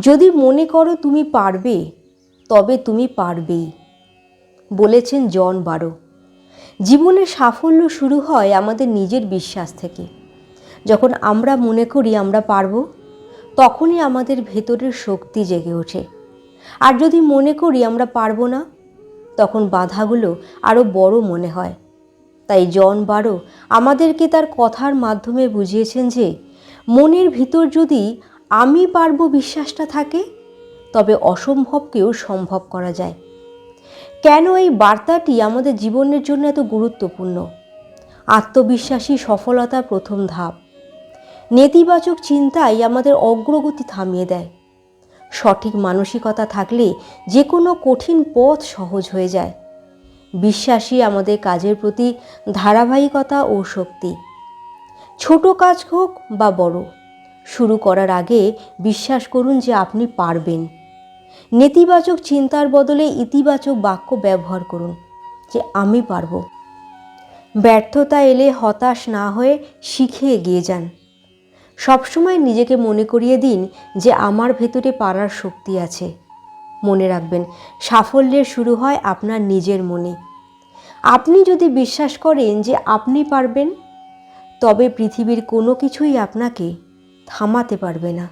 যদি মনে করো তুমি পারবে, তবে তুমি পারবেই। বলেছেন জন বারো। জীবনের সাফল্য শুরু হয় আমাদের নিজের বিশ্বাস থেকে। যখন আমরা মনে করি আমরা পারব, তখনই আমাদের ভেতরের শক্তি জেগে ওঠে। আর যদি মনে করি আমরা পারব না, তখন বাধাগুলো আরও বড় মনে হয়। তাই জন বারো আমাদেরকে তার কথার মাধ্যমে বুঝিয়েছেন যে, মনের ভিতর যদি আমি পারব বিশ্বাসটা থাকে, তবে অসম্ভবকেও সম্ভব করা যায়। কেন এই বার্তাটি আমাদের জীবনের জন্য এত গুরুত্বপূর্ণ? আত্মবিশ্বাসী সফলতার প্রথম ধাপ। নেতিবাচক চিন্তাই আমাদের অগ্রগতি থামিয়ে দেয়। সঠিক মানসিকতা থাকলে যে কোনো কঠিন পথ সহজ হয়ে যায়। বিশ্বাসী আমাদের কাজের প্রতি ধারাবাহিকতা ও শক্তি। ছোট কাজ হোক বা বড় শুরু করার আগে বিশ্বাস করুন যে আপনি পারবেন। নেতিবাচক চিন্তার বদলে ইতিবাচক বাক্য ব্যবহার করুন যে আমি পারব। ব্যর্থতা এলে হতাশ না হয়ে শিখে এগিয়ে যান। সবসময় নিজেকে মনে করিয়ে দিন যে আমার ভেতরে পারার শক্তি আছে। মনে রাখবেন সাফল্যের শুরু হয় আপনার নিজের মনে। আপনি যদি বিশ্বাস করেন যে আপনি পারবেন, তবে পৃথিবীর কোনো কিছুই আপনাকে থামাতে পারবে না।